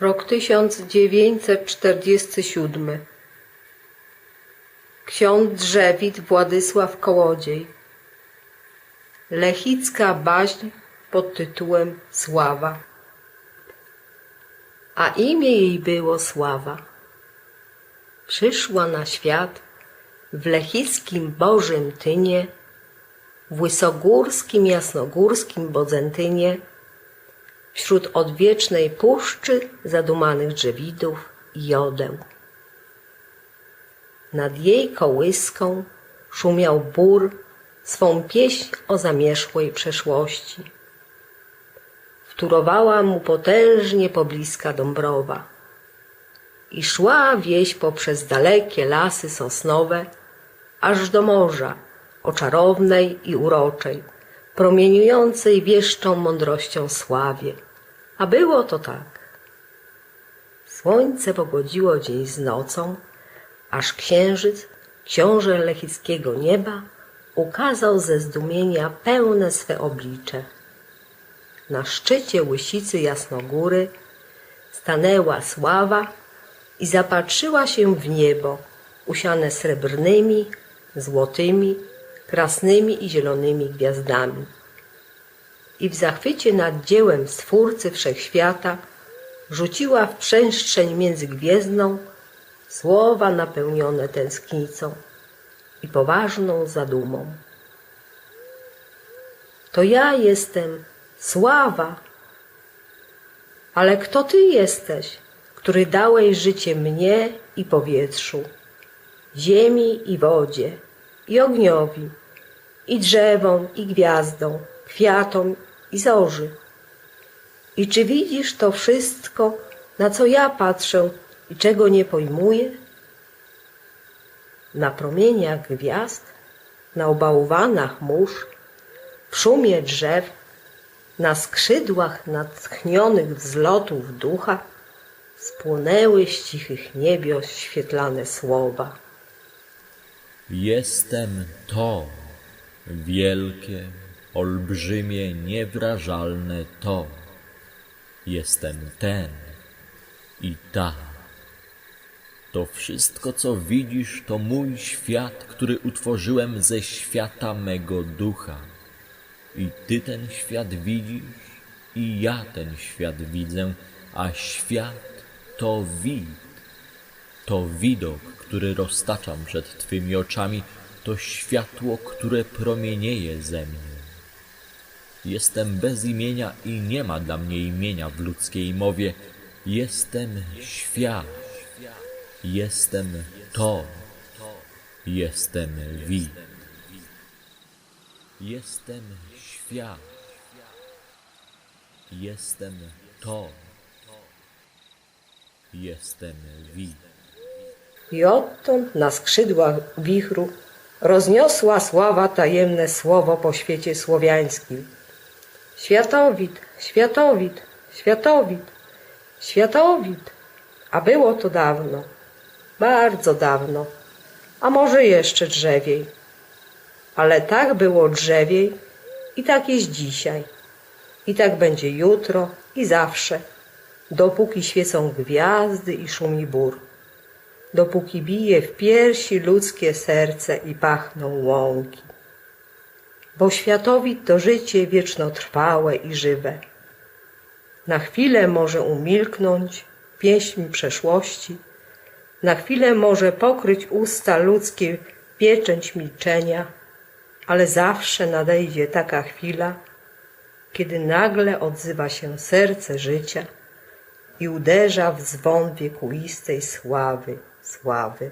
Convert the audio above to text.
Rok 1947. Ksiądz Drzewit Władysław Kołodziej. Lechicka baśń pod tytułem Sława. A imię jej było Sława. Przyszła na świat w lechickim Bożym Tynie, w wysogórskim jasnogórskim Bodzentynie, wśród odwiecznej puszczy zadumanych drzewidów i jodeł. Nad jej kołyską szumiał bór swą pieśń o zamierzchłej przeszłości. Wtórowała mu potężnie pobliska Dąbrowa i szła wieś poprzez dalekie lasy sosnowe, aż do morza, o czarownej i uroczej, promieniującej wieszczą mądrością sławie. A było to tak. Słońce pogodziło dzień z nocą, aż księżyc, książę lechickiego nieba, ukazał ze zdumienia pełne swe oblicze. Na szczycie łysicy Jasnogóry stanęła sława i zapatrzyła się w niebo, usiane srebrnymi, złotymi, krasnymi i zielonymi gwiazdami. I w zachwycie nad dziełem Stwórcy Wszechświata rzuciła w przestrzeń międzygwiezdną słowa napełnione tęsknicą i poważną zadumą. To ja jestem sława, ale kto ty jesteś, który dałeś życie mnie i powietrzu, ziemi i wodzie, i ogniowi, i drzewom, i gwiazdom, kwiatom i zorzy? I czy widzisz to wszystko, na co ja patrzę i czego nie pojmuję? Na promieniach gwiazd, na obałwanach mórz, w szumie drzew, na skrzydłach natchnionych wzlotów ducha spłonęły z cichych niebios świetlane słowa. Jestem to, wielkie, olbrzymie, niewrażalne to. Jestem ten i ta. To wszystko, co widzisz, to mój świat, który utworzyłem ze świata mego ducha. I ty ten świat widzisz, i ja ten świat widzę, a świat to wid. To widok, który roztaczam przed Twymi oczami, to światło, które promienieje ze mnie. Jestem bez imienia i nie ma dla mnie imienia w ludzkiej mowie. Jestem świat. Jestem to. Jestem wid. Jestem świat. Jestem to. Jestem wid. I odtąd na skrzydłach wichru rozniosła sława tajemne słowo po świecie słowiańskim. Światowid, światowid, światowid, światowid. A było to dawno, bardzo dawno, a może jeszcze drzewiej. Ale tak było drzewiej i tak jest dzisiaj. I tak będzie jutro i zawsze, dopóki świecą gwiazdy i szumi bór dopóki bije w piersi ludzkie serce i pachną łąki. Bo światowid to życie wiecznotrwałe i żywe. Na chwilę może umilknąć pieśń przeszłości, na chwilę może pokryć usta ludzkie pieczęć milczenia, ale zawsze nadejdzie taka chwila, kiedy nagle odzywa się serce życia i uderza w dzwon wiekuistej sławy, sławy.